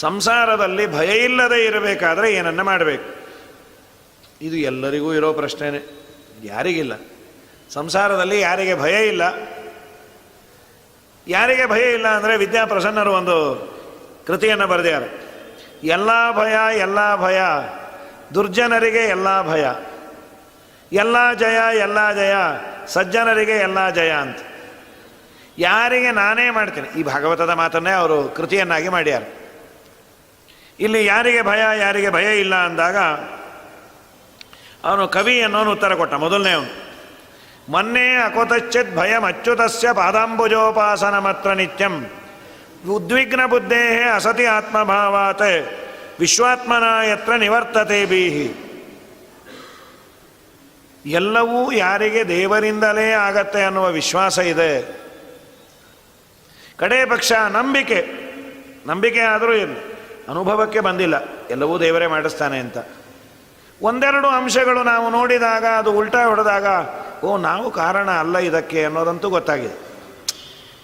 ಸಂಸಾರದಲ್ಲಿ ಭಯ ಇಲ್ಲದೆ ಇರಬೇಕಾದ್ರೆ ಏನನ್ನ ಮಾಡಬೇಕು? ಇದು ಎಲ್ಲರಿಗೂ ಇರೋ ಪ್ರಶ್ನೆನೇ. ಯಾರಿಗಿಲ್ಲ. ಸಂಸಾರದಲ್ಲಿ ಯಾರಿಗೆ ಭಯ ಇಲ್ಲ? ಯಾರಿಗೆ ಭಯ ಇಲ್ಲ ಅಂದರೆ ವಿದ್ಯಾಪ್ರಸನ್ನರು ಒಂದು ಕೃತಿಯನ್ನು ಬರೆದಿದ್ದಾರೆ. ಎಲ್ಲ ಭಯ ಎಲ್ಲ ಭಯ. ದುರ್ಜನರಿಗೆ ಎಲ್ಲ ಭಯ. ಎಲ್ಲ ಜಯ ಎಲ್ಲ ಜಯ. ಸಜ್ಜನರಿಗೆ ಎಲ್ಲ ಜಯ ಅಂತ. ಯಾರಿಗೆ ನಾನೇ ಮಾಡ್ತೀನಿ. ಈ ಭಾಗವತದ ಮಾತನ್ನೇ ಅವರು ಕೃತಿಯನ್ನಾಗಿ ಮಾಡ್ಯಾರ ಇಲ್ಲಿ ಯಾರಿಗೆ ಭಯ ಯಾರಿಗೆ ಭಯ ಇಲ್ಲ ಅಂದಾಗ ಅವನು ಕವಿ ಅನ್ನೋನು ಉತ್ತರ ಕೊಟ್ಟ, ಮೊದಲನೇ ಅವನು. ಮೊನ್ನೆ ಅಕೊತಚ್ಚಿತ್ ಭಯಂ ಅಚ್ಯುತಸ್ಯ ಪಾದಾಂಬುಜೋಪಾಸನ ಮಾತ್ರ ನಿತ್ಯಂ. ಉದ್ವಿಗ್ನ ಬುದ್ಧೇ ಅಸತಿ ಆತ್ಮಭಾವಾತ್, ವಿಶ್ವಾತ್ಮನ ಯತ್ರ ನಿವರ್ತತೆ ಬೀಹಿ ಎಲ್ಲವೂ ಯಾರಿಗೆ ದೇವರಿಂದಲೇ ಆಗತ್ತೆ ಅನ್ನುವ ವಿಶ್ವಾಸ ಇದೆ. ಕಡೇ ಪಕ್ಷ ನಂಬಿಕೆ ನಂಬಿಕೆ ಆದರೂ ಇಲ್ಲ ಅನುಭವಕ್ಕೆ ಬಂದಿಲ್ಲ. ಎಲ್ಲವೂ ದೇವರೇ ಮಾಡಿಸ್ತಾನೆ ಅಂತ. ಒಂದೆರಡು ಅಂಶಗಳು ನಾವು ನೋಡಿದಾಗ, ಅದು ಉಲ್ಟಾ ಹೊಡೆದಾಗ, ಓ, ನಾವು ಕಾರಣ ಅಲ್ಲ ಇದಕ್ಕೆ ಅನ್ನೋದಂತೂ ಗೊತ್ತಾಗಿದೆ.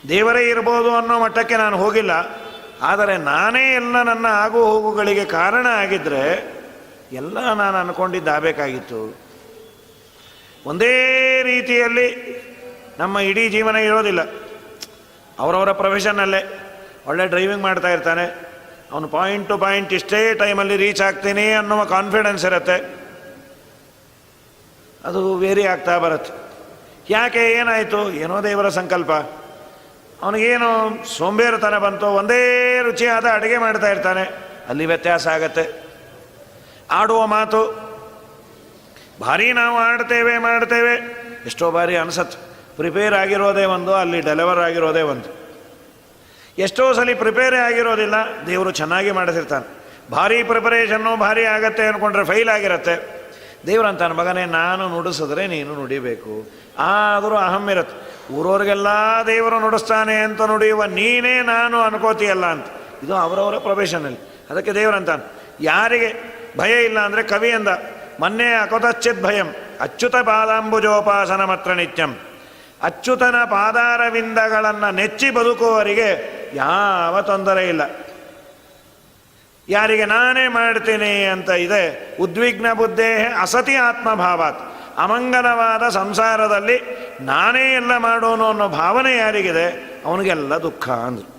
ದೇವರೇ ಇರ್ಬೋದು ಅನ್ನೋ ಮಟ್ಟಕ್ಕೆ ನಾನು ಹೋಗಿಲ್ಲ. ಆದರೆ ನಾನೇ ಎಲ್ಲ ನನ್ನ ಆಗು ಹೋಗುಗಳಿಗೆ ಕಾರಣ ಆಗಿದ್ದರೆ ಎಲ್ಲ ನಾನು ಅಂದ್ಕೊಂಡಿದ್ದಾಗಬೇಕಾಗಿತ್ತು ಒಂದೇ ರೀತಿಯಲ್ಲಿ ನಮ್ಮ ಇಡೀ ಜೀವನ ಇರೋದಿಲ್ಲ. ಅವರವರ ಪ್ರೊಫೆಷನ್ನಲ್ಲೇ ಒಳ್ಳೆ ಡ್ರೈವಿಂಗ್ ಮಾಡ್ತಾ ಇರ್ತಾನೆ. ಅವನು ಪಾಯಿಂಟ್ ಟು ಪಾಯಿಂಟ್ ಇಷ್ಟೇ ಟೈಮಲ್ಲಿ ರೀಚ್ ಆಗ್ತೀನಿ ಅನ್ನುವ ಕಾನ್ಫಿಡೆನ್ಸ್ ಇರುತ್ತೆ. ಅದು ವೇರಿ ಆಗ್ತಾ ಬರುತ್ತೆ. ಯಾಕೆ ಏನಾಯಿತು? ಏನೋ ದೇವರ ಸಂಕಲ್ಪ. ಅವನಿಗೇನು ಥರ ಬಂತು, ಒಂದೇ ರುಚಿಯಾದ ಅಡುಗೆ ಮಾಡ್ತಾ ಇರ್ತಾನೆ. ಅಲ್ಲಿ ವ್ಯತ್ಯಾಸ ಆಗತ್ತೆ. ಆಡುವ ಮಾತು. ಭಾರಿ ನಾವು ಆಡ್ತೇವೆ, ಮಾಡ್ತೇವೆ. ಎಷ್ಟೋ ಬಾರಿ ಅನ್ಸತ್ತೆ. ಪ್ರಿಪೇರ್ ಆಗಿರೋದೇ ಒಂದು, ಅಲ್ಲಿ ಡೆಲಿವರ್ ಆಗಿರೋದೇ ಒಂದು. ಎಷ್ಟೋ ಸಲ ಪ್ರಿಪೇರೇ ಆಗಿರೋದಿಲ್ಲ. ದೇವರು ಚೆನ್ನಾಗಿ ಮಾಡಿಸಿರ್ತಾನೆ ಭಾರಿ ಪ್ರಿಪರೇಷನ್ನು ಭಾರಿ ಆಗತ್ತೆ ಅಂದ್ಕೊಂಡ್ರೆ ಫೈಲ್ ಆಗಿರತ್ತೆ. ದೇವ್ರು ಅಂತಾನೆ ಮಗನೇ, ನಾನು ನುಡಿಸಿದ್ರೆ ನೀನು ನುಡಿಬೇಕು. ಆದರೂ ಅಹಂ ಇರುತ್ತೆ. ಊರವ್ರಿಗೆಲ್ಲ ದೇವರು ನುಡಿಸ್ತಾನೆ ಅಂತ ನುಡಿಯುವ ನೀನೇ ನಾನು ಅನ್ಕೋತೀಯಲ್ಲ ಅಂತ. ಇದು ಅವರವರ ಪ್ರೊಫೆಷನಲ್ಲಿ ಅದಕ್ಕೆ ದೇವರಂತಾನೆ, ಯಾರಿಗೆ ಭಯ ಇಲ್ಲ ಅಂದರೆ ಕವಿ ಅಂದ, ಮೊನ್ನೆ ಅಕೊತಚ್ಚಿತ್ ಭಯಂ, ಅಚ್ಯುತ ಪಾದಾಂಬುಜೋಪಾಸನ ಮಾತ್ರ ನಿತ್ಯಂ. ಅಚ್ಯುತನ ಪಾದಾರವಿಂದಗಳನ್ನು ನೆಚ್ಚಿ ಬದುಕುವವರಿಗೆ ಯಾವ ತೊಂದರೆ ಇಲ್ಲ. ಯಾರಿಗೆ ನಾನೇ ಮಾಡ್ತೀನಿ ಅಂತ ಇದೆ, ಉದ್ವಿಗ್ನ ಬುದ್ಧೇ ಅಸತಿ ಆತ್ಮಭಾವಾತ್. ಅಮಂಗಲವಾದ ಸಂಸಾರದಲ್ಲಿ ನಾನೇ ಎಲ್ಲ ಮಾಡೋನು ಅನ್ನೋ ಭಾವನೆ ಯಾರಿಗಿದೆ? ಅವನಿಗೆಲ್ಲ ದುಃಖ ಅಂದರು.